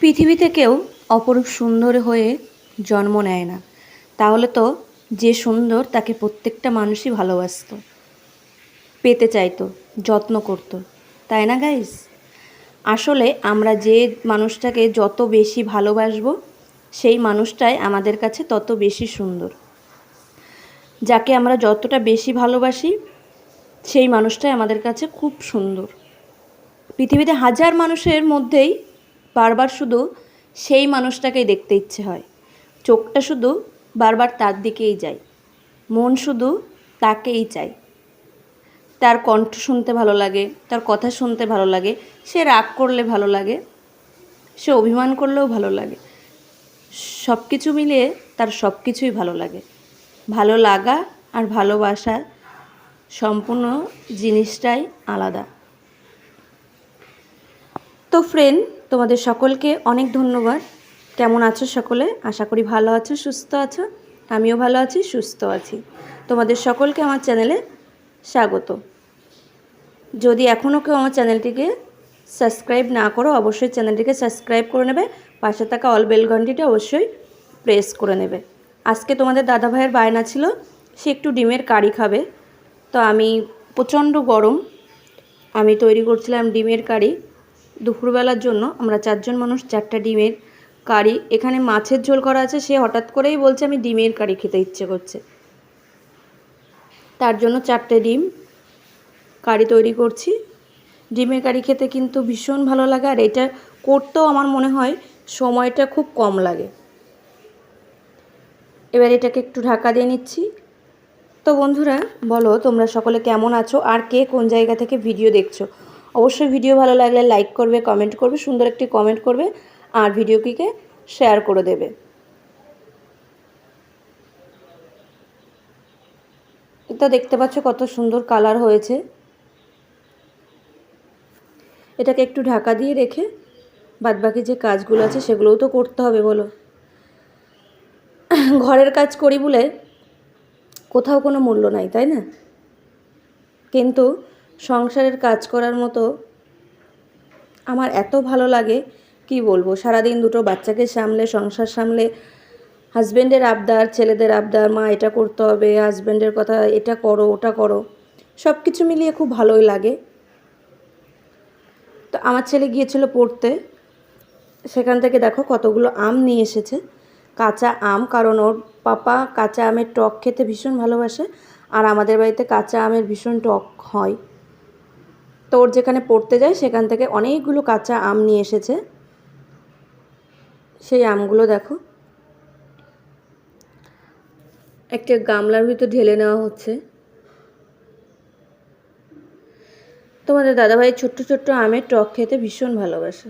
পৃথিবীতে কেউ অপরূপ সুন্দর হয়ে জন্ম নেয় না। তাহলে তো যে সুন্দর তাকে প্রত্যেকটা মানুষই ভালোবাসতো, পেতে চাইতো, যত্ন করতো। তাই না গাইস আসলে আমরা যে মানুষটাকে যত বেশি ভালোবাসবো, সেই মানুষটাই আমাদের কাছে তত বেশি সুন্দর। যাকে আমরা যতটা বেশি ভালোবাসি, সেই মানুষটাই আমাদের কাছে খুব সুন্দর। পৃথিবীতে হাজার মানুষের মধ্যেই বারবার শুধু সেই মানুষটাকেই দেখতে ইচ্ছে হয়। চোখটা শুধু বারবার তার দিকেই যায়। মন শুধু তাকেই চায়। তার কণ্ঠ শুনতে ভালো লাগে, তার কথা শুনতে ভালো লাগে, সে রাগ করলে ভালো লাগে, সে অভিমান করলেও ভালো লাগে। সব কিছু মিলিয়ে তার সব কিছুই ভালো লাগে। ভালো লাগা আর ভালোবাসা সম্পূর্ণ জিনিসটাই আলাদা। তো ফ্রেন্ড তোমাদের সকলকে অনেক ধন্যবাদ। কেমন আছো সকলে? আশা করি ভালো আছো, সুস্থ আছো। আমিও ভালো আছি, সুস্থ আছি। তোমাদের সকলকে আমার চ্যানেলে স্বাগত। যদি এখনও কেউ আমার চ্যানেলটিকে সাবস্ক্রাইব না করো, অবশ্যই চ্যানেলটিকে সাবস্ক্রাইব করে নেবে। পাশে থাকা অল বেল ঘন্টিটা অবশ্যই প্রেস করে নেবে। আজকে তোমাদের দাদা ভাইয়ের বায়না ছিল, সে একটু ডিমের কারি খাবে। তো আমি প্রচণ্ড গরম। আমি তৈরি করছিলাম ডিমের কারি। দুপুরবেলার জন্য আমরা চারজন মানুষ চারটা ডিমের কারি, এখানে মাছের ঝোল করা আছে, সে হঠাৎ করেই বলছে, আমি ডিমের কারি খেতে ইচ্ছে করছে। তার জন্য চারটে ডিম কারি তৈরি করছি। ডিমের কারি খেতে কিন্তু ভীষণ ভালো লাগে, আর এটা করতেও আমার মনে হয় সময়টা খুব কম লাগে। এবার এটাকে একটু ঢাকা দিয়ে নিচ্ছি। তো বন্ধুরা, বলো তোমরা সকলে কেমন আছো, আর কে কোন জায়গা থেকে ভিডিও দেখছ? অবশ্যই ভিডিও ভালো লাগলে লাইক করবে কমেন্ট করবে, সুন্দর একটি কমেন্ট করবে আর ভিডিওটিকে শেয়ার করে দেবে। এটা দেখতে পাচ্ছ কত সুন্দর কালার হয়েছে। এটাকে একটু ঢাকা দিয়ে রেখে বাদবাকি যে কাজগুলো আছে সেগুলোও তো করতে হবে বলো। ঘরের কাজ করি বলে কোথাও কোনো মূল্য নাই, তাই না? কিন্তু সংসারের কাজ করার মতো আমার এত ভালো লাগে, কি বলব? সারাদিন দুটো বাচ্চাকে সামলে, সংসার সামলে হাজব্যান্ডের আবদার, ছেলেদের আবদার, মা এটা করতে হবে হাজব্যান্ডের কথা এটা করো, ওটা করো সব কিছু মিলিয়ে খুব ভালোই লাগে। তো আমার ছেলে গিয়েছিল পড়তে, সেখান থেকে দেখো কতগুলো আম নিয়ে এসেছে। কাঁচা আম, কারণ ওর পাপা কাঁচা আমের টক খেতে ভীষণ ভালোবাসে, আর আমাদের বাড়িতে কাঁচা আমের ভীষণ টক হয়। তো ওর যেখানে পড়তে যায় সেখান থেকে অনেকগুলো কাঁচা আম নিয়ে এসেছে। সেই আমগুলো দেখো। একটা গামলার ভিতর ঢেলে নেওয়া হচ্ছে। তোমাদের দাদাভাই ছোট্ট ছোট্ট আমের টক খেতে ভীষণ ভালোবাসে।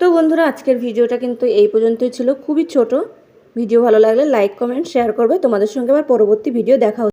তো বন্ধুরা, আজকের ভিডিওটা কিন্তু এই পর্যন্তই ছিল। খুবই ছোট। ভিডিও ভালো লাগলে লাইক, কমেন্ট, শেয়ার করবে। তোমাদের সঙ্গে আবার পরবর্তী ভিডিও দেখা